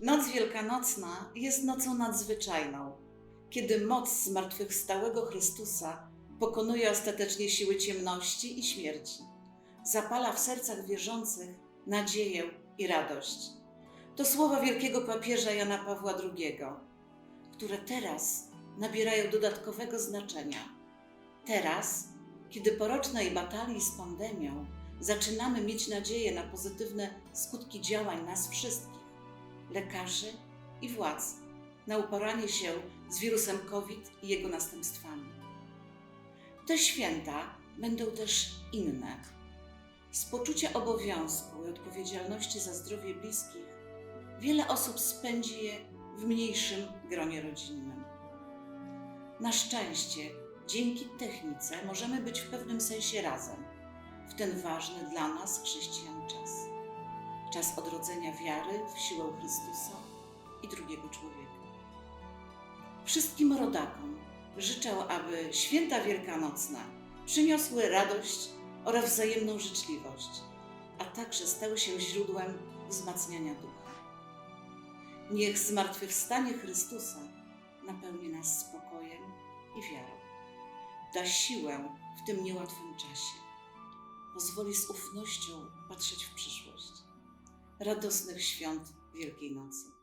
Noc Wielkanocna jest nocą nadzwyczajną, kiedy moc zmartwychwstałego Chrystusa pokonuje ostatecznie siły ciemności i śmierci. Zapala w sercach wierzących nadzieję i radość. To słowa wielkiego papieża Jana Pawła II, które teraz nabierają dodatkowego znaczenia. Teraz, kiedy po rocznej batalii z pandemią zaczynamy mieć nadzieję na pozytywne skutki działań nas wszystkich, lekarzy i władz, na uporanie się z wirusem COVID i jego następstwami. Te święta będą też inne. Z poczucia obowiązku i odpowiedzialności za zdrowie bliskich, wiele osób spędzi je w mniejszym gronie rodzinnym. Na szczęście, dzięki technice możemy być w pewnym sensie razem w ten ważny dla nas, chrześcijan, czas. Czas odrodzenia wiary w siłę Chrystusa i drugiego człowieka. Wszystkim rodakom życzę, aby święta wielkanocne przyniosły radość oraz wzajemną życzliwość, a także stały się źródłem wzmacniania ducha. Niech zmartwychwstanie Chrystusa napełni nas spokojem i wiarą. Da siłę w tym niełatwym czasie. Pozwoli z ufnością patrzeć w przyszłość. Radosnych świąt Wielkiej Nocy.